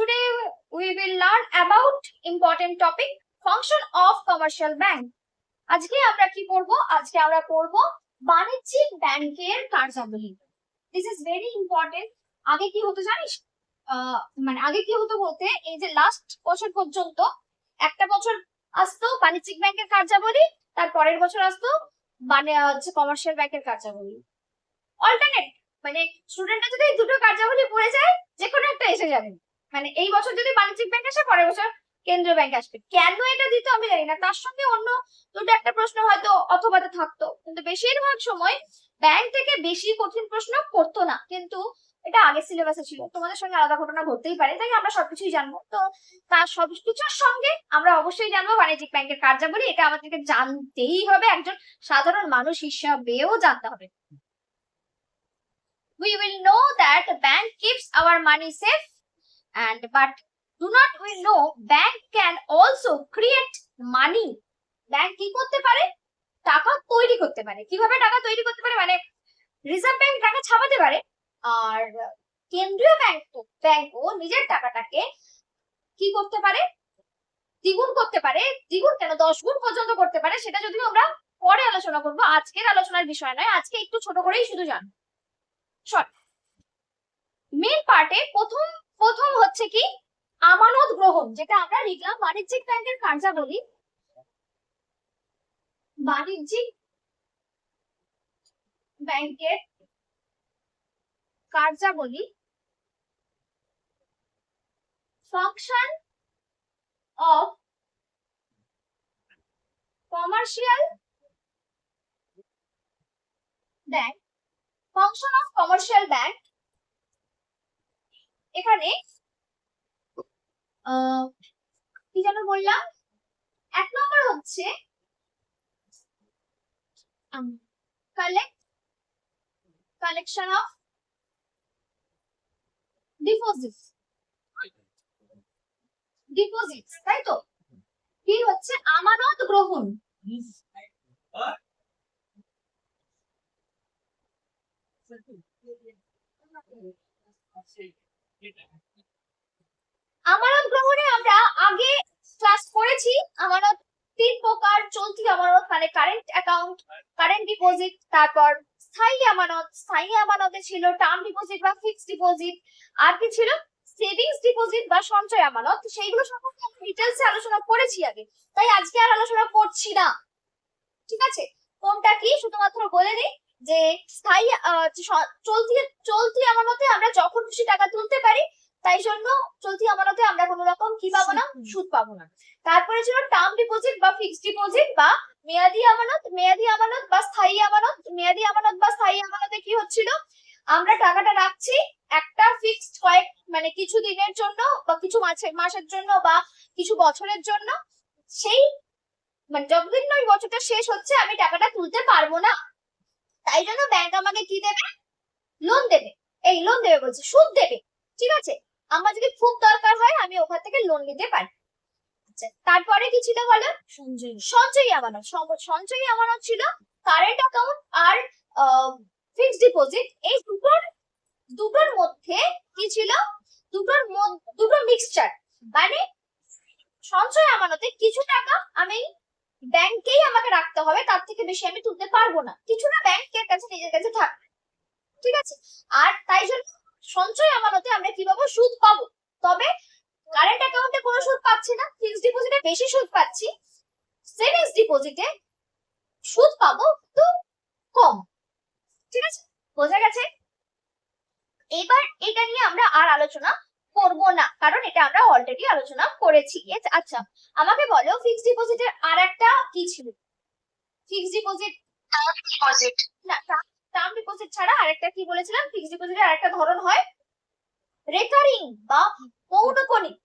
Today we will learn about important topic, function of commercial bank. আজকে আমরা কি পড়ব? আজকে আমরা পড়ব বাণিজ্যিক ব্যাংকের কার্যাবলী। দিস ইজ ভেরি ইম্পর্টেন্ট আগে কি হতো জানিস? মানে আগে কি হতো বলতে, এই যে লাস্ট বছর পর্যন্ত, একটা বছর আসতো বাণিজ্যিক ব্যাংকের কার্যাবলী, তার পরের বছর আসতো মানে হচ্ছে কমার্শিয়াল ব্যাংকের কার্যাবলী। অল্টারনেট মানে স্টুডেন্টরা যদি এই দুটো কার্যাবলী পড়ে যায় যে কোনো একটা এসে যাবে। মানে এই বছর যদি বাণিজ্যিক ব্যাংক আসে, পরের বছর কেন্দ্রীয় ব্যাংক আসবে। কেন এটা দিত আমি জানি না। তার সঙ্গে অন্য দুটো একটা প্রশ্ন হয়তো অথবা থাকতো। কিন্তু বেশিরভাগ সময় ব্যাংক থেকে বেশি কঠিন প্রশ্ন করতো না। কিন্তু এটা আগের সিলেবাসে ছিল। তোমাদের সঙ্গে আলাদা ঘটনা ঘটতেই পারে। তাই আমরা সবকিছুই জানব। তো তার সবকিছুর সঙ্গে আমরা অবশ্যই জানব বাণিজ্যিক ব্যাংকের কার্যাবলী। এটা আমাদেরকে জানতেই হবে। একজন সাধারণ মানুষ হিসাবেও জানতে হবে। We will know that the bank keeps our money safe and, but do not we know bank can also create money? Bank কি করতে পারে? টাকা তৈরি করতে পারে। কীভাবে টাকা তৈরি করতে পারে? মানে রিজার্ভ ব্যাংক টাকা ছাপাতে পারে। আর কেন্দ্রীয় ব্যাংক ব্যাংকও নিজের টাকাটাকে কি করতে পারে? দ্বিগুণ করতে পারে। দ্বিগুণ কেন? দশ গুণ পর্যন্ত করতে পারে। সেটা যদিও আমরা পরে আলোচনা করব। আজকের আলোচনার বিষয় নয়। আজকে একটু ছোট করেই শুধু জান মেন পার্টে প্রথম প্রথম হচ্ছে কি, আমানত গ্রহণ, যেটা আমরা লিখলাম বাণিজ্যিক ব্যাংকের কার্যাবলী। বাণিজ্যিক ব্যাংকের কার্যাবলী function of commercial bank function of commercial bank এখানে কি যেন বললাম? এক নম্বর হচ্ছে কালেকশন অফ ডিপোজিট ডিপোজিট তাই তো? কি হচ্ছে আমানত গ্রহণ। আমানত গ্রহণে আমরা আগে ক্লাস করেছি আমানত তিন প্রকার চলতি আমানত মানে কারেন্ট অ্যাকাউন্ট কারেন্ট ডিপোজিট তারপর স্থায়ী আমানত স্থায়ী আমানতে ছিল টার্ম ডিপোজিট বা ফিক্সড ডিপোজিট আর কি ছিল? সেভিংস ডিপোজিট বা সঞ্চয় আমানত। সেইগুলো সম্পর্কে আমরা ডিটেলসে আলোচনা করেছি আগে। তাই আজকে আর আলোচনা করছি না। ঠিক আছে? কোনটা কি? শুধুমাত্র বলে দিই যে স্থায়ী চলতি চলতি আমানতে আমরা যখন খুশি টাকা তুলতে পারি তাই জন্য চলতি আমানতে আমরা কোনো রকম কি পাবো না? সুদ পাবো না। তারপরে ছিল টার্ম ডিপোজিট বা ফিক্সড ডিপোজিট বা মেয়াদি আমানত মেয়াদি আমানত বা স্থায়ী আমানত, মেয়াদি আমানত বা স্থায়ী আমানতে কি হচ্ছিল? আমরা টাকাটা রাখছি একটা ফিক্সড কয়েক মানে কিছু দিনের জন্য বা কিছু মাসের মাসের জন্য বা কিছু বছরের জন্য। সেই মানে যতদিন ওই বছরটা শেষ হচ্ছে, আমি টাকাটা তুলতে পারব না। তাই জন্য ব্যাংক আমাকে কি দেবে? লোন দেবে। এই লোন দেবে বলছে, সুদ দেবে। ঠিক আছে? আমার যদি খুব দরকার হয়, আমি ওখান থেকে লোন নিতে পারি। আচ্ছা তারপরে কি ছিল বলো? সঞ্জয়। সঞ্চয়ী আমানত। সঞ্চয়ী আমানত ছিল কারেন্ট অ্যাকাউন্ট আর ফিক্সড ডিপোজিট এই দুটোর দুটোর মধ্যে কি ছিল? দুটোর দুটো মিক্সচার মানে সঞ্চয় আমানতে কিছু টাকা আমি ব্যাংকেই আমাকে রাখতে হবে তার থেকে বেশি আমি তুলতে পারব না। কিছুটা ব্যাংকের কাছে নিজের কাছে থাকবে ঠিক আছে? আর তাই জন্য সঞ্চয় আমানতে আমরা কি পাবো? সুদ পাবো। তবে কারেন্ট অ্যাকাউন্টে কোনো সুদ পাচ্ছি না ফিক্সড ডিপোজিটে বেশি সুদ পাচ্ছি সেভিংস ডিপোজিটে সুদ পাবো তো কম। ঠিক আছে? বোঝা গেছে? এবার এটা নিয়ে আমরা আর আলোচনা করব না কারণ এটা আমরা অলরেডি আলোচনা করেছি। আচ্ছা আমাকে বলো ফিক্সড ডিপোজিটের আর একটা কি ছিল? ফিক্সড ডিপোজিট টার্ম ডিপোজিট না টার্ম ডিপোজিট ছাড়া আরেকটা কি বলেছিলাম? ফিক্সড ডিপোজিটের আরেকটা ধরন হয় রেকারিং বা পৌনপনিক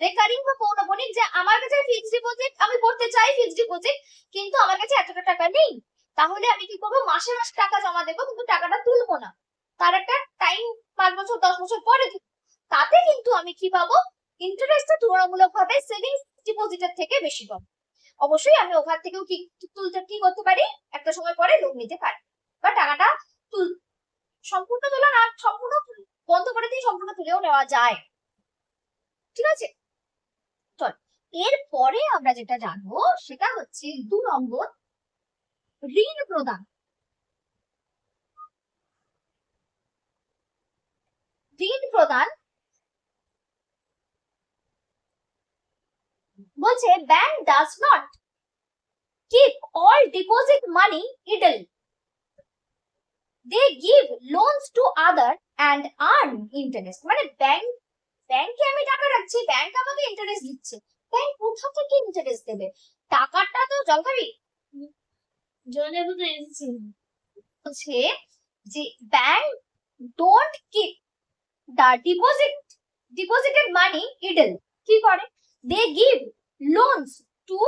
রেকারিং বা পৌনপনিক যে আমার কাছে ফিক্সড ডিপোজিট আমি করতে চাই ফিক্সড ডিপোজিট কিন্তু আমার কাছে এতটা টাকা নেই। তাহলে আমি কি করব? মাসে মাসে টাকা জমা দেবো, কিন্তু টাকাটা তুলবো না। তার একটা টাইম পাঁচ বছর, দশ বছর পরে তাতে কিন্তু আমি কি পাবো? ইন্টারেস্টটা তুলনামূলক ভাবে সেভিংস ডিপোজিটের থেকে বেশি পাবো। অবশ্যই আমি ওখান থেকেও কি তুলতে, কি করতে পারি? একটা সময় পরে লোন নিতে পারি। বা টাকাটা তুল, সম্পূর্ণ তোলা না সম্পূর্ণ বন্ধ করে দিয়ে সম্পূর্ণ তুলেও নেওয়া যায়। ঠিক আছে? এরপরে আমরা যেটা জানব, সেটা হচ্ছে দু নম্বর ঋণ প্রদান। ঋণ প্রদান বলছে bank does not keep all deposit money idle they give loans to other and earn interest মানে ব্যাংক ব্যাংকে আমি টাকা রাখছি ব্যাংক আমাকে ইন্টারেস্ট দিচ্ছে। ব্যাংক কোথা থেকে ইন্টারেস্ট দেবে? টাকাটা তো জলখাবি জলের মতো এসেছে বলছে যে bank don't keep the deposit deposited money idle কি করে? They give loans to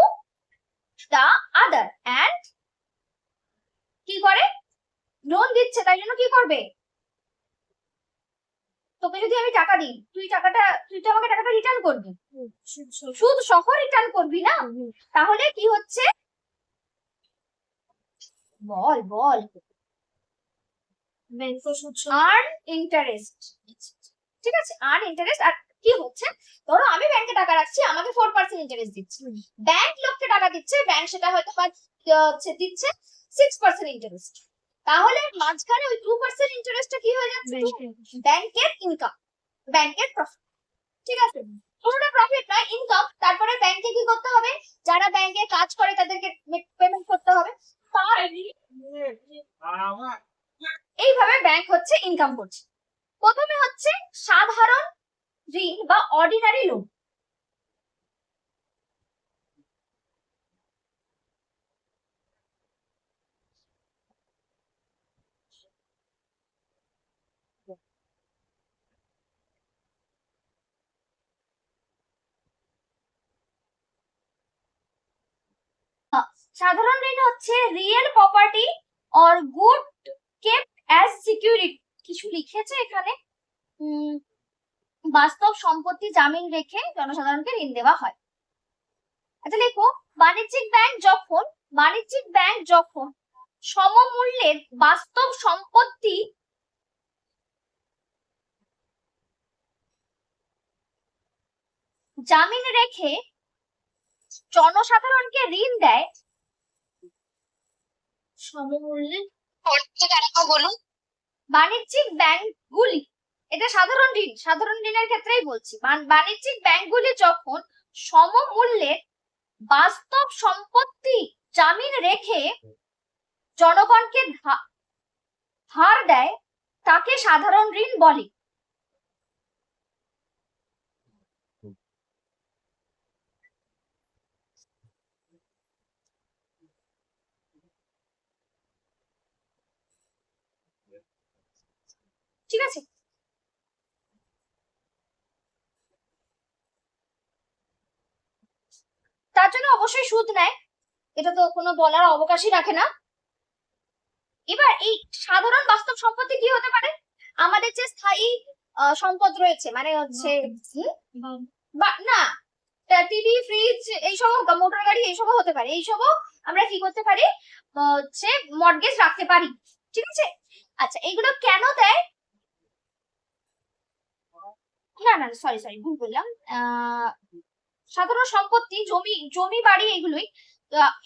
the other and কি করে? লোন দিচ্ছে তাই জন্য কি করবে? তোকে যদি আমি টাকা দিই তুই টাকাটা তুই তো আমাকে টাকাটা রিটার্ন করবি। সুদ সহ রিটার্ন করবি না? তাহলে কি হচ্ছে? বল বল। আর্ন ইন্টারেস্ট ঠিক আছে আর্ন ইন্টারেস্ট আর কি হচ্ছে? ধরো আমি ব্যাংকে টাকা রাখছি আমাকে ফোর পার্সেন্ট ইন্টারেস্ট দিচ্ছে। ব্যাংক লোককে টাকা দিচ্ছে ব্যাংক সেটা হয়তো দিচ্ছে সিক্স পার্সেন্ট ইন্টারেস্ট তাহলে মাঝখানে ওই টু পার্সেন্ট ইন্টারেস্টটা কি হয়ে যাচ্ছে ব্যাংকের ইনকাম ব্যাংকের প্রফিট ঠিক আছে? পুরোটা প্রফিট নয় ইনকাম তারপরে ব্যাংকে কি করতে হবে? যারা ব্যাংকে কাজ করে তাদেরকে পেমেন্ট করতে হবে। তার এইভাবে ব্যাংক হচ্ছে ইনকাম করছে। প্রথমে হচ্ছে সাধারণ ঋণ বা অর্ডিনারি লোন সাধারণ ঋণ হচ্ছে real property or good kept as security কিছু লিখেছে এখানে? বাস্তব সম্পত্তি জামিন রেখে জনসাধারণকে ঋণ দেওয়া হয়। আচ্ছা লেখো। বাণিজ্যিক ব্যাংক যখন, বাণিজ্যিক ব্যাংক যখন সমমূল্যের বাস্তব সম্পত্তি জামিন রেখে জনসাধারণকে ঋণ দেয় বলুন। বাণিজ্যিক ব্যাংকগুলি এটা সাধারণ ঋণ সাধারণ ঋণের ক্ষেত্রেই বলছি। বাণিজ্যিক ব্যাংকগুলি যখন সমমূল্যের বাস্তব সম্পত্তি জামিন রেখে জনগণকে ধার দেয় তাকে সাধারণ ঋণ বলে। ঠিক আছে। তার জন্য অবশ্যই সুদ নেয়। এটা তো কোনো বলার অবকাশই রাখে না। এবার এই সাধারণ বাস্তব সম্পত্তি কি হতে পারে? আমাদের যে স্থায়ী সম্পদ রয়েছে মানে হচ্ছে বা না টিভি ফ্রিজ এইসব মোটর গাড়ি এইসবও হতে পারে। এইসবও আমরা কি করতে পারি? হচ্ছে মর্গেজ রাখতে পারি। ঠিক আছে? আচ্ছা এগুলো কেন দেয়? না না সরি সরি ভুল বললাম। সাধারণ সম্পত্তি, জমি জমি বাড়ি এগুলোই।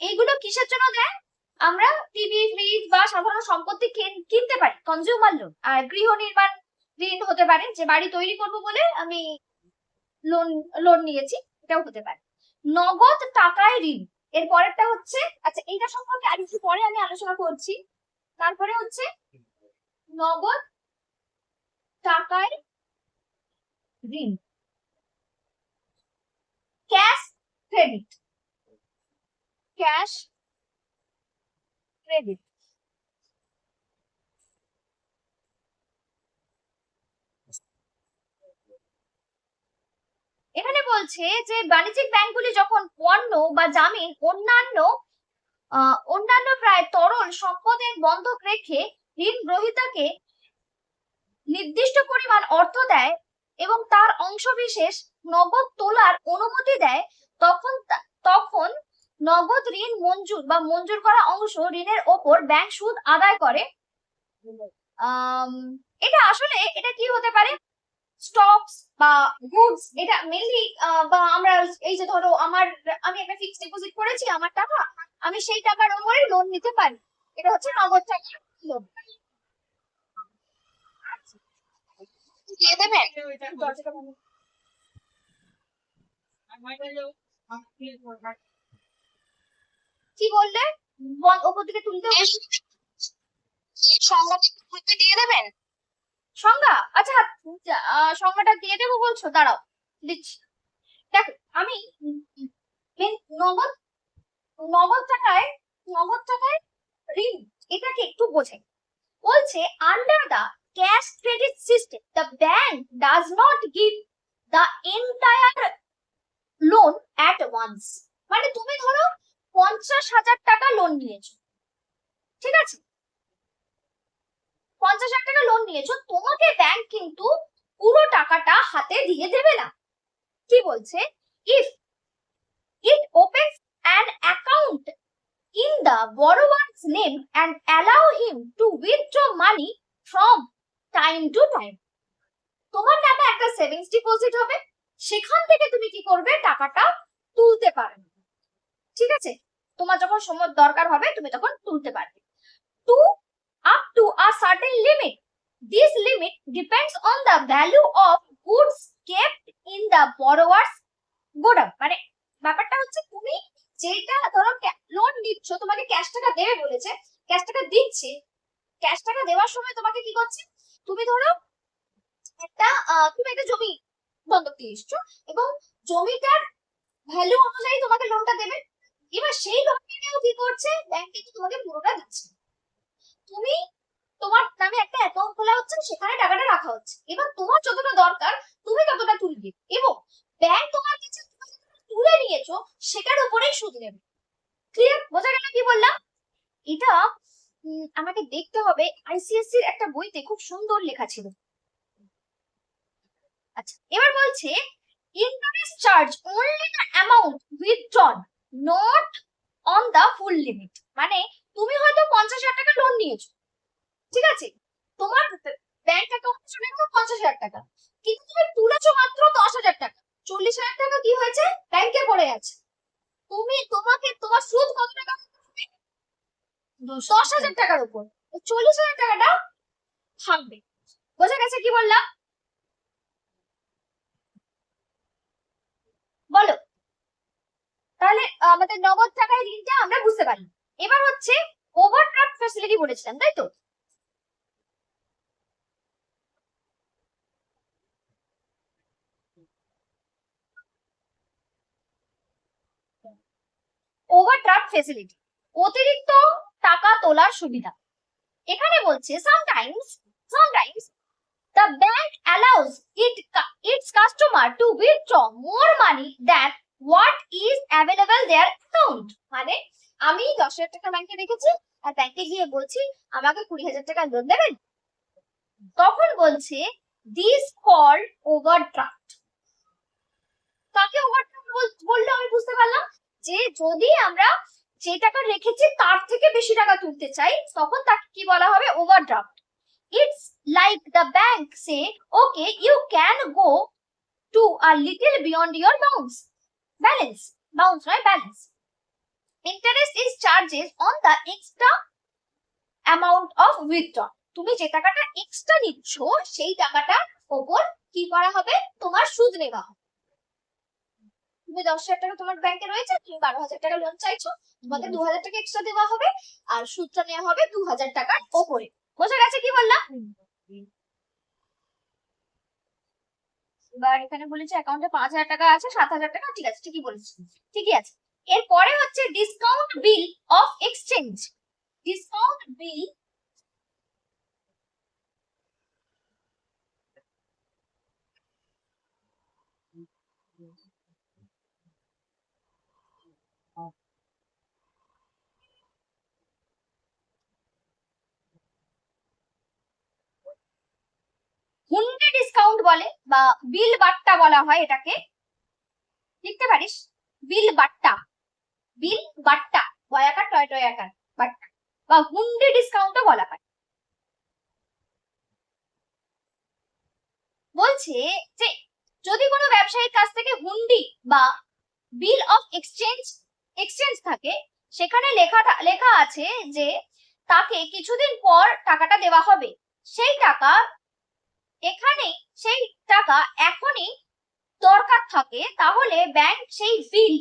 এইগুলো কিসের জন্য দেয় আমরা টিভি ফ্রিজ বা সাধারণ সম্পত্তি কিনতে পারি কনজিউমার লোন আর গৃহ নির্মাণ ঋণ হতে পারে, যে বাড়ি তৈরি করব বলে আমি লোন লোন নিয়েছি, এটাও হতে পারে। নগদ টাকায় ঋণ। এর পরেরটা হচ্ছে আচ্ছা এইটা সম্পর্কে আর একটু পরে আমি আলোচনা করছি। তারপরে হচ্ছে, নগদ টাকায় ঋণ ক্যাশ ক্রেডিট। Cash credit. এখানে বলছে যে, বাণিজ্যিক ব্যাংকগুলি যখন পণ্য বা জামিন অন্যান্য অন্যান্য প্রায় তরল সম্পদের বন্ধক রেখে ঋণ গ্রহীতাকে নির্দিষ্ট পরিমাণ অর্থ দেয় এবং তার অংশবিশেষ নগদ তোলার অনুমতি দেয়, তখন তখন নগদ ঋণ মঞ্জুর বা মঞ্জুর করা অংশ ঋণের ওপর ব্যাংক সুদ আদায় করে। এটা আসলে, এটা কি হতে পারে? স্টকস বা গুডস এটা মেনলি বা আমরা এই যে ধরো আমার, আমি একটা ফিক্সড ডিপোজিট করেছি, আমার টাকা, আমি সেই টাকার উপরে লোন নিতে পারি। এটা হচ্ছে নগদ টাকার লোন দিয়ে দেবেন? কি বললে? ওপর দিকে তুলতে হবে। সংজ্ঞাটা দিয়ে দেবেন? সংজ্ঞা? আচ্ছা সংজ্ঞাটা দিয়ে দেবো বলছো? দাঁড়াও দিচ্ছি। দেখো আমি নগদ নগদ টাকায় নগদ টাকায় ঋণ এটাকে একটু বোঝাই। বলছে under the cash credit system the bank does not give the entire loan at once মানে তুমি ধরো পঞ্চাশ হাজার টাকা লোন নিয়েছো। ঠিক আছে? পঞ্চাশ হাজার টাকা লোন নিয়েছো, তোমাকে ব্যাংক কিন্তু পুরো টাকাটা হাতে দিয়ে দেবে না। কি বলছে? If it opens an account in the borrower's name and allow him to withdraw money from time to time তোমার নামে একটা সেভিংস ডিপোজিট হবে, সেখান থেকে তুমি কি করবে? টাকাটা তুলতে পারবে। ঠিক আছে? তোমার যখন সময় দরকার হবে, তুমি তখন তুলতে পারবে। To up to a certain limit This limit depends on the value of goods kept in the borrower's godown. মানে ব্যাপারটা হচ্ছে, তুমি যেটা ধরো লোন নিচ্ছ, তোমাকে ক্যাশ টাকা দেবে বলেছে ক্যাশ টাকা দিচ্ছে ক্যাশ টাকা দেওয়ার সময় তোমাকে কি করছে? তুমি ধরো একটা তুমি একটা জমি বন্ধক দিয়ে এসছো এবং জমিটার ভ্যালু অনুযায়ী তোমাকে লোনটা দেবে। এবার সেই লোনটা নিয়েও কি করছে? ব্যাংক কিন্তু তোমাকে পুরোটা দিচ্ছে। তুমি তোমার নামে একটা অ্যাকাউন্ট খোলা হচ্ছে, সেখানে টাকাটা রাখা হচ্ছে। এবার তোমার যতটা দরকার, তুমি ততটা তুলবে এবং ব্যাংক তোমার কাছে তুলে নিয়েছো, সেটার উপরেই সুদ নেবে। ক্লিয়ার বোঝা গেল কি বললাম? এটা আমাকে দেখতে হবে আইসিএসসি এর একটা বইতে খুব সুন্দর লেখা ছিল। আচ্ছা এবার বলছে interest charge only the amount withdrawn not on the full limit মানে তুমি হয়তো পঞ্চাশ হাজার টাকা লোন নিয়েছো। ঠিক আছে? তোমার ব্যাংক অ্যাকাউন্ট গেছে পঞ্চাশ হাজার টাকা। কিন্তু তুমি তুলেছো মাত্র দশ হাজার টাকা। চল্লিশ হাজার টাকা কি হয়েছে? ব্যাংকে পড়ে আছে। তুমি, তোমাকে, তোমার সুদ কত টাকা? দশ হাজার টাকার উপর। চল্লিশ হাজার টাকাটা থাকবে। বোঝা গেছে কি বললাম? বলো। তাহলে আমাদের নগদ টাকায় ঋণটা আমরা বুঝতে পারি। এবার হচ্ছে ওভারড্রাফট ফ্যাসিলিটি বলেছিলাম তাই তো? ওভারড্রাফট ফ্যাসিলিটি অতিরিক্ত টাকা তোলার সুবিধা। এখানে বলছে sometimes sometimes the bank allows it its customer to withdraw more money than what is available their account মানে আমি দশ হাজার টাকা ব্যাংকে রেখেছি, আর ব্যাংকে গিয়ে বলছি, আমাকে কুড়ি হাজার টাকা লোন দেবেন? তখন বলছে দিস কল ওভারড্রাফট কাকে ওভারড্রাফট বললে আমি বুঝতে পারলাম যে, যদি আমরা যে টাকা রেখেছি তার থেকে বেশি টাকা তুলতে চাই, তখন তাকে কি বলা হবে? Overdraft it's like the bank say okay you can go to a little beyond your bounce balance bounce নয় balance interest is charges on the extra amount of withdraw তুমি যে টাকাটা এক্সট্রা নিচ্ছ, সেই টাকাটার ওপর কি করা হবে? তোমার সুদ নেওয়া হবে। তুমি দশ হাজার টাকা তোমার ব্যাংকে রয়েছে তুমি বারো হাজার টাকা লোন চাইছো তোমাকে দু হাজার টাকা এক্সট্রা দেওয়া হবে আর সুদটা নেওয়া হবে দু হাজার টাকার ওপরে। বোঝা গেছে কি বললাম? এবার এখানে বলেছে অ্যাকাউন্টে পাঁচ হাজার টাকা আছে সাত হাজার টাকা ঠিক আছে ঠিকই বলেছি ঠিকই আছে। এরপরে হচ্ছে discount bill of exchange discount bill hundi discount বলে বা বিল বাট্টা বলা হয় এটাকে। লিখতে পারিস? বিল বাট্টা। বিল বাট্টা। বয়াকার, টয় টয় আকার বাট্টা। বা হুন্ডি ডিসকাউন্টও বলা হয়। বলছে যে, যদি কোনো ব্যবসায়ীর কাছ থেকে হুন্ডি বা বিল অফ এক্সচেঞ্জ এক্সচেঞ্জ থাকে, সেখানে লেখা লেখা আছে যে, তাকে কিছুদিন পর টাকাটা দেওয়া হবে। সেই টাকা এখানে সেই টাকা এখনই দরকার থাকে, তাহলে ব্যাংক সেই বিল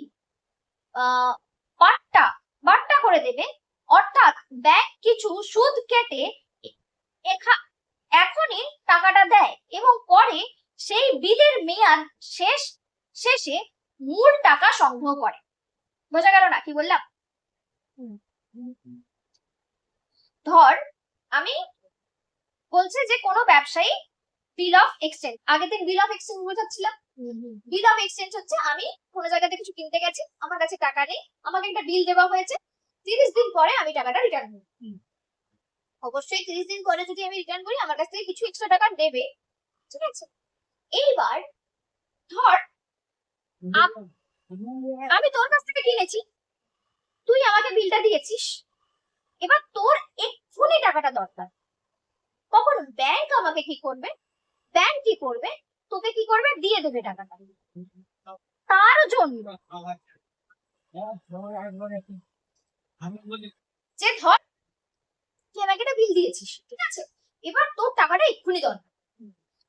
বাট্টা বাট্টা করে দেবে। অর্থাৎ ব্যাংক কিছু সুদ কেটে এখনই টাকাটা দেয় এবং পরে সেই বিলের মেয়াদ শেষ, শেষে মূল টাকা সংগ্রহ করে। বোঝা গেল না? কি বললাম? ধর, আমি বলছে যে কোনো ব্যবসায়ী বিল অফ এক্সচেঞ্জ আগের দিন বিল অফ এক্সচেঞ্জ বোঝাচ্ছিলাম বিল অফ এক্সচেঞ্জ হচ্ছে আমি কোনো জায়গাতে কিছু কিনতে গেছি, আমার কাছে টাকা নেই, আমাকে একটা বিল দেওয়া হয়েছে, তিরিশ দিন পরে আমি টাকাটা রিটার্ন করি। অবশ্যই তিরিশ দিন পরে যদি আমি রিটার্ন করি, আমার কাছ থেকে কিছু এক্সট্রা টাকা দেবে ঠিক আছে? এইবার ধর, আমি তোর কাছ থেকে কিনেছি, তুই আমাকে বিলটা দিয়েছিস, এবার তোর এক্ষুনি টাকাটা দরকার। তখন ব্যাংক আমাকে কি করবে? ব্যাংক কি করবে? তোকে কি করবে? দিয়ে দেবে টাকাটা। তার জন্য। যে ধর একটা বিল দিয়েছিস, ঠিক আছে? এবার তোর টাকাটা এক্ষুনি দরকার।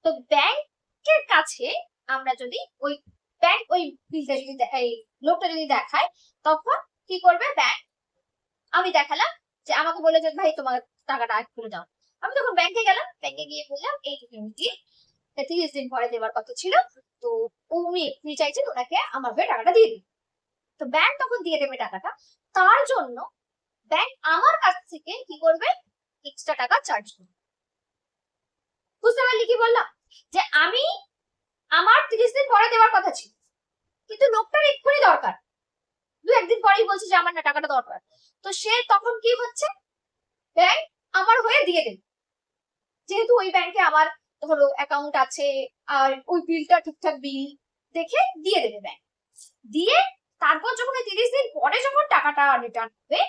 তো ব্যাংকের কাছে আমরা যদি ওই ব্যাংক ওই বিলটা যদি এই লোকটা যদি দেখায় তখন কি করবে? ব্যাংক, আমি দেখালাম যে আমাকে বলে যে ভাই, তোমার টাকাটা এক্ষুনি দাও। আমি তখন ব্যাংকে গেলাম ব্যাংকে গিয়ে বললাম, এই কি? তিরিশ দিন পরে দেওয়ার কথা ছিল, তো উনি এক্ষুনি চাইছেন ওনাকে আমার হয়ে টাকাটা দিয়ে দিন তো ব্যাংক তখন দিয়ে দেবে টাকাটা। তার জন্য ব্যাংক আমার কাছ থেকে কি করবে? এক্সট্রা টাকা চার্জ করবে। বুঝতে পারলি কি বললাম? যে আমি আমার তিরিশ দিন পরে দেওয়ার কথা ছিল, কিন্তু লোকটার এক্ষুনি দরকার। দু একদিন পরেই বলছে যে আমার না টাকাটা দরকার। তো সে তখন কি হচ্ছে? ব্যাংক আমার হয়ে দিয়ে দেবে। যেহেতু ওই ব্যাংকে আমার ধরো অ্যাকাউন্ট আছে, আর ওই বিলটা ঠিকঠাক বিল দেখে দিয়ে দেবে ব্যাংক দিয়ে তারপর যখন তিরিশ দিন পরে যখন টাকাটা রিটার্ন হবে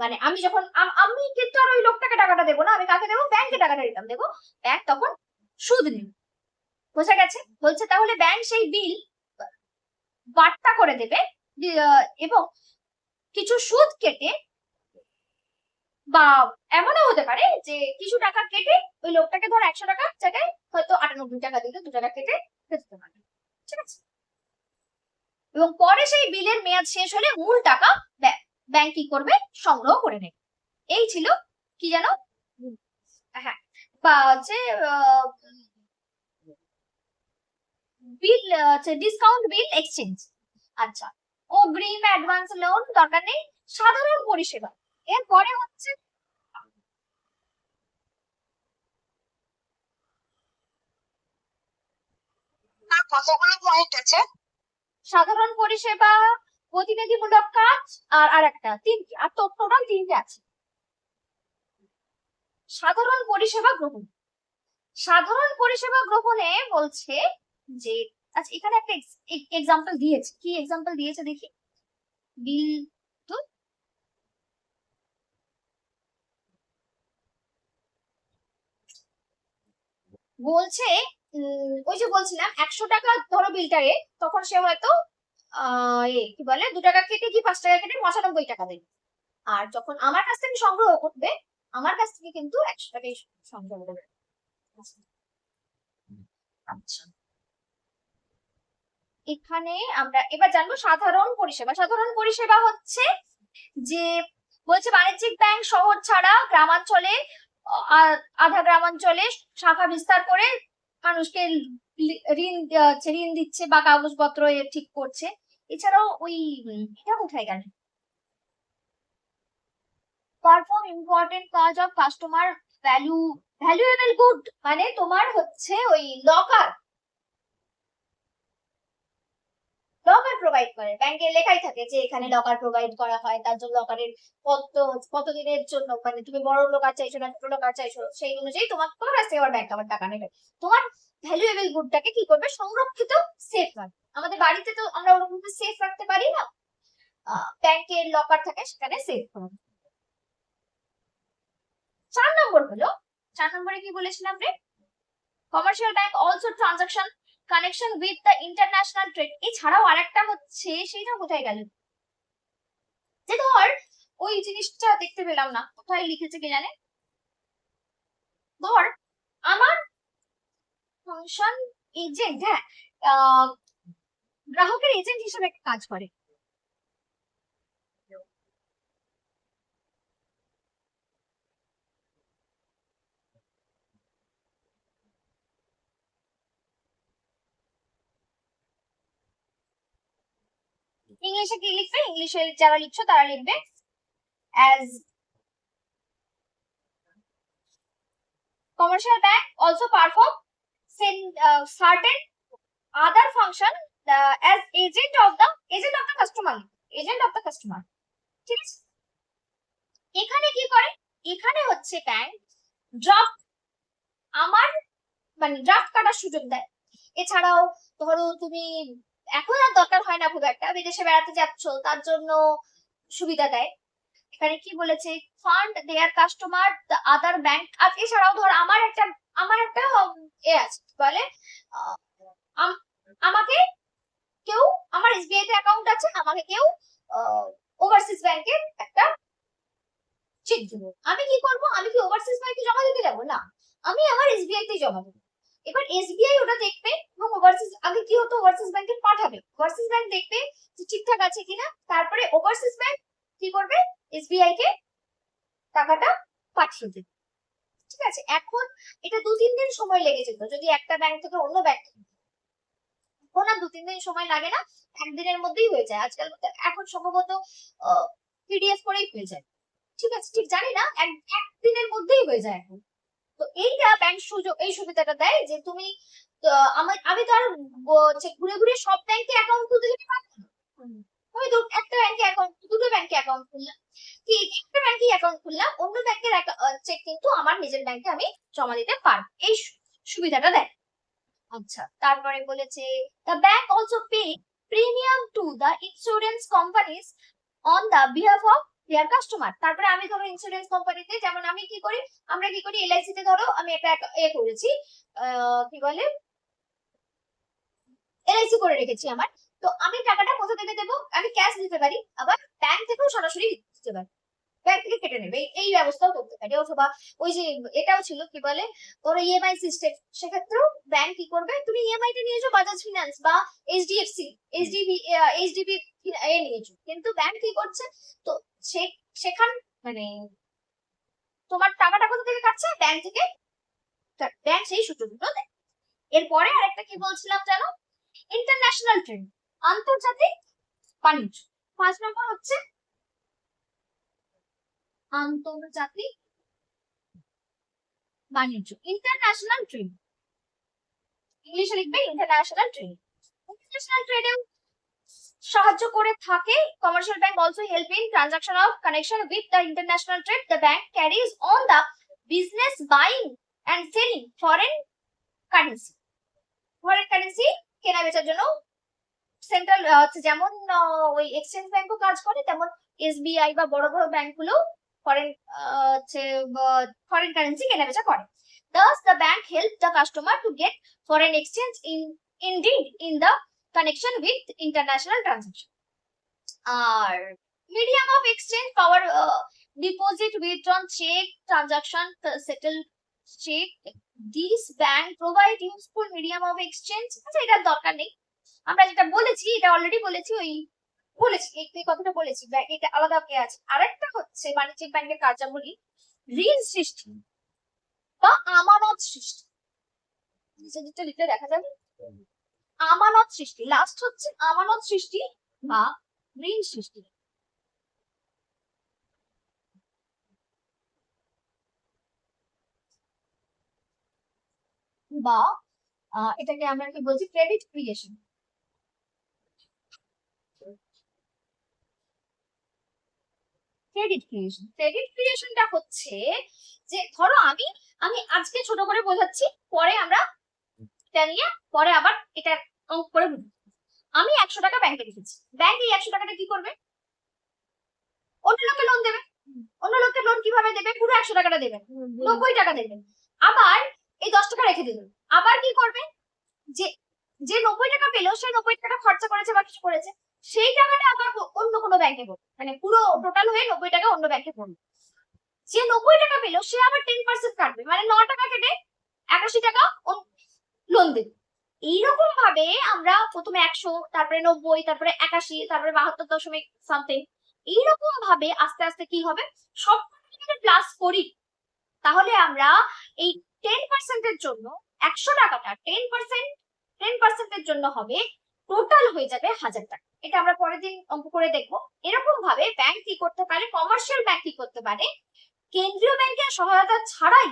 মানে আমি যখন, আমি কিন্তু আর ওই লোকটাকে টাকাটা দেবো না, আমি কাকে দেবো? ব্যাংকে টাকাটা রিটার্ন দেবো। ব্যাংক তখন সুদ নেবে। বোঝা গেছে? বলছে তাহলে ব্যাংক সেই বিল বার্তা করে দেবে এবং কিছু সুদ কেটে বা এমনও হতে পারে যে কিছু টাকা কেটে ওই লোকটাকে ধর একশো টাকা জায়গায় হয়তো আটানব্বই টাকা দিলে, দু টাকা কেটে পারে ঠিক আছে? এবং পরে সেই বিলের মেয়াদ শেষ হলে মূল টাকা ব্যাংক কি করবে? সংগ্রহ করে নেবে। এই ছিল কি জানো? হ্যাঁ বা হচ্ছে বিল ডিসকাউন্ট বিল এক্সচেঞ্জ আচ্ছা অগ্রিম অ্যাডভান্স লোন দরকার নেই। সাধারণ পরিষেবা। এরপরে হচ্ছে কতগুলো পয়েন্ট আছে? সাধারণ পরিষেবা প্রতিনিধিমূলক কাজ আর আর একটা তিনটি আর তো টোটাল তিনটে আছে। সাধারণ পরিষেবা গ্রহণ। সাধারণ পরিষেবা গ্রহণে বলছে যে আচ্ছা এখানে একটা এক্সাম্পল দিয়েছে। কি এক্সাম্পল দিয়েছে দেখি? বিল বলছে ওই যে বলছিলাম, একশো টাকা ধরো বিলটারে তখন সে হয়তো কি বলে, দু টাকা কেটে কি পাঁচ টাকা কেটে পঁচানব্বই টাকা দেবে। আর যখন আমার কাছ থেকে সংগ্রহ করবে, আমার কাছ থেকে কিন্তু একশো টাকাই সংগ্রহ করবে। আচ্ছা। এখানে আমরা এবার জানব সাধারণ পরিষেবা। সাধারণ পরিষেবা হচ্ছে যে, বলছে বাণিজ্যিক ব্যাংক শহর ছাড়া গ্রামাঞ্চলে আধা গ্রামাঞ্চলে শাখা বিস্তার করে মানুষকে ঋণ ঋণ দিচ্ছে বা কাগজপত্র ঠিক করছে। এছাড়াও ওই এটা কোথায় গেল? পারফর্ম ইম্পর্টেন্ট কাজ of customer value valuable good মানে তোমার হচ্ছে ওই লকার লকার প্রোভাইড করে। ব্যাংকে লেখাই থাকে যে এখানে লকার প্রোভাইড করা হয়, তার জন্য লকারের কত, কতদিনের জন্য মানে তুমি বড় লোকার চাইছো না ছোট লোকার চাইছো, সেই অনুযায়ী তোমার তোমার কাছ থেকে আবার ব্যাংক আবার টাকা নেবে। তোমার ভ্যালুয়েবল গুডটাকে কি করবে? সংরক্ষিত সেফ রাখবে আমাদের বাড়িতে তো আমরা ওরকম সেফ রাখতে পারি না। ব্যাংকের লকার থাকে, সেখানে সেফ করবে চার নম্বর হলো, চার নম্বরে কি বলেছিলাম রে? Commercial bank also transaction connection with the international trade এছাড়াও আরেকটা হচ্ছে, সেইটা কোথায় গেল? যে ধর, ওই জিনিসটা দেখতে পেলাম না, কোথায় লিখেছে কে জানে? ধর, আমার ফাংশন এজেন্ট হ্যাঁ গ্রাহকের এজেন্ট হিসেবে কাজ করে। ইংলিশে কি লিখবে? ইংলিশে যারা লিখছো তারা লিখবে as commercial bank also perform certain function agent of the agent of the customer agent of the customer ঠিক আছে? এখানে কি করে? এখানে হচ্ছে ব্যাংক ড্রাফট আমার মানে ড্রাফট কাটার সুযোগ দেয়। এছাড়াও ধরো তুমি এখন আর দরকার হয় না খুব একটা। বিদেশে বেড়াতে যাচ্ছ, তার জন্য সুবিধা দেয়। এখানে কি বলেছে? Fund their customer other bank আর এছাড়াও ধর আমার একটা আমার একটা এ আছে বলে? আমাকে কেউ, আমার এসবিআই তে অ্যাকাউন্ট আছে, আমাকে কেউ ওভারসিজ ব্যাংকে একটা চেক দেবো। আমি কি করব? আমি কি ওভারসিজ ব্যাংকে জমা দিতে যাব? না। আমি আমার এসবিআই তে জমা দেবো। এবার এসবিআই ওটা দেখবে এবং ওভারসিজ আগে কি হতো? ওভারসিজ ব্যাংকে পাঠাবে। ওভারসিজ ব্যাংক দেখবে যে ঠিকঠাক আছে কিনা, তারপরে ওভারসিজ ব্যাংক কি করবে? এসবিআই কে টাকাটা পাঠিয়ে দেবে। ঠিক আছে? এখন এটা দু তিন দিন সময় লেগে যেত। যদি একটা ব্যাংক থেকে অন্য ব্যাংক এখন আর দু তিন দিন সময় লাগে না একদিনের মধ্যেই হয়ে যায়। আজকাল এখন সম্ভবত পিডিএফ করেই হয়ে যায়। ঠিক আছে? ঠিক জানি না, এক- একদিনের মধ্যেই হয়ে যায় এখন। তো এইটা ব্যাংক সুযোগ, এই সুবিধাটা দেয় যে তুমি আমার আমি তো আর ঘুরে ঘুরে সব ব্যাংকে অ্যাকাউন্ট খুলতে যেতে পারব না। আমি তো একটা ব্যাংকে অ্যাকাউন্ট দুটো ব্যাংকে অ্যাকাউন্ট খুললাম। কি, একটা ব্যাংকে অ্যাকাউন্ট খুললাম, অন্য ব্যাংকের চেক কিন্তু আমার নিজের ব্যাংকে আমি জমা দিতে পারব। এই সুবিধাটা দেয়। আচ্ছা তারপরে বলেছে the bank also pay premium to the insurance companies on the behalf of their customer তারপরে আমি ধরো ইন্স্যুরেন্স কোম্পানিতে যেমন আমি কি করি, আমরা কি করি এলআইসি তে ধরো আমি একটা এক- এ করেছি কি বলে? এলআইসি করে রেখেছি আমার। তো আমি টাকাটা কোথা থেকে দেবো? আমি ক্যাশ দিতে পারি, আবার ব্যাংক থেকেও সরাসরি দিতে পারি। ব্যাংক থেকে কেটে নেবে। এই- ব্যবস্থাও করতে পারি। অথবা ওই যে এটাও ছিল কি বলে? ওর ইএমআই সিস্টেম সেক্ষেত্রেও ব্যাংক কি করবে? তুমি ইএমআই টা নিয়েছো বাজাজ ফিনান্স বা এইচডিএফসি এইচডিবি এইচডিবি এ নিয়েছো কিন্তু ব্যাংক কি করছে? তো সে সেখান মানে তোমার টাকাটা কোথা থেকে কাটছে? ব্যাংক থেকে। ব্যাংক সেই সূত্রগুলো দেয় এরপরে আরেকটা কি বলছিলাম জানো? ইন্টারন্যাশনাল ট্রেড আন্তর্জাতিক বাণিজ্য। পাঁচ নম্বর হচ্ছে আন্তর্জাতিক বাণিজ্য ইন্টারন্যাশনাল ট্রেড ইংলিশে লিখবে ইন্টারন্যাশনাল ট্রেড ইন্টারন্যাশনাল ট্রেডেও সাহায্য করে থাকে। Commercial bank also help in transaction of connection with the international trade the bank carries on the business buying and selling foreign currency foreign currency কেনা বেচার জন্য সেন্ট্রাল যেমন ওই এক্সচেঞ্জ ব্যাংকও কাজ করে, তেমন এসবিআই বা বড় বড় ব্যাংকগুলো ফরেন কারেন্সি কেনা করে। Thus the bank help customer to get foreign exchange in in connection with international transaction R medium of exchange cover deposit withdrawn cheque transaction settle cheque this bank provide useful medium of exchange আচ্ছা এটার দরকার নেই। আমরা যেটা বলেছি, এটা already বলেছি ওই বলেছি, এই কথাটা বলেছি এটা আলাদা কে আছে। আরেকটা হচ্ছে বাণিজ্যিক ব্যাংকের কার্যাবলী, ঋণ সৃষ্টি বা আমানত সৃষ্টি। নিচে যেটা দেখা যাবে, আমানত সৃষ্টি। লাস্ট হচ্ছে আমানত সৃষ্টি বা ঋণ সৃষ্টি। বা এটাকে আমরা কি বলছি? Credit creation credit creation credit ক্রিয়েশনটা হচ্ছে যে, ধরো আমি আমি আজকে ছোট করে বোঝাচ্ছি, পরে আমরা এটা পরে আবার এটা অঙ্ক করে আমি একশো টাকা ব্যাংকে রেখেছি। ব্যাংক এই একশো টাকাটা কি করবে? অন্য লোককে লোন দেবে। অন্য লোককে লোন কীভাবে দেবে? পুরো একশো টাকাটা দেবে। নব্বই টাকা দেবেন আবার এই দশ টাকা রেখে দিল। আবার কি করবে? যে যে নব্বই টাকা পেল, সে নব্বই টাকা খরচা করেছে বা কিছু করেছে। সেই টাকাটা আবার অন্য কোনো ব্যাংকে পড়বে মানে পুরো টোটাল হয়ে নব্বই টাকা অন্য ব্যাংকে পড়বে যে নব্বই টাকা পেল, সে আবার টেন পার্সেন্ট কাটবে। মানে ন টাকা কেটে একাশি টাকা লোন দেবে। এইরকম ভাবে আমরা প্রথমে একশো, তারপরে নব্বই, তারপরে একাশি, তারপরে বাহাত্তর দশমিক সামথিং এইরকম ভাবে আস্তে আস্তে কি হবে? সব যদি প্লাস করি। তাহলে আমরা এই টেন পার্সেন্টের জন্য একশো টাকাটা টেন পার্সেন্ট টেন পার্সেন্টের জন্য হবে টোটাল হয়ে যাবে হাজার টাকা। এটা আমরা পরের দিন অঙ্ক করে দেখব। এরকম ভাবে ব্যাংক কি করতে পারে কমার্শিয়াল ব্যাংক কি করতে পারে, কেন্দ্রীয় ব্যাংকের সহায়তা ছাড়াই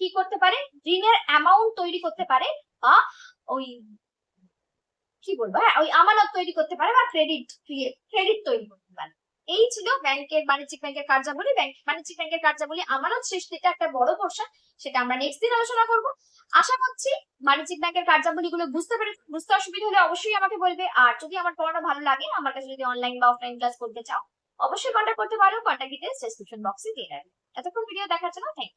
কি করতে পারে, ঋণের অ্যামাউন্ট তৈরি করতে পারে বা ওই কি বলব হ্যাঁ ওই আমানত তৈরি করতে পারে বা ক্রেডিট ক্রেডিট তৈরি করতে এই ছিল ব্যাংকের বাণিজ্যিক ব্যাংকের কার্যাবলী। ব্যাংক বাণিজ্যিক ব্যাংকের কার্যাবলী আমানত সৃষ্টিতে একটা বড় পোর্শন সেটা আমরা নেক্সট দিন আলোচনা করব। আশা করছি বাণিজ্যিক ব্যাংকের কার্যাবলীগুলো বুঝতে পেরে বুঝতে অসুবিধা হলে অবশ্যই আমাকে বলবে। আর যদি আমার পড়ানো ভালো লাগে, আমার কাছে যদি অনলাইন বা অফলাইন ক্লাস করতে চাও, অবশ্যই কন্ট্যাক্ট করতে পারো। কন্ট্যাক্ট ডিটেলস ডেসক্রিপশন বক্সে দিয়ে রাখবে। এতক্ষণ ভিডিও দেখার জন্য থ্যাংক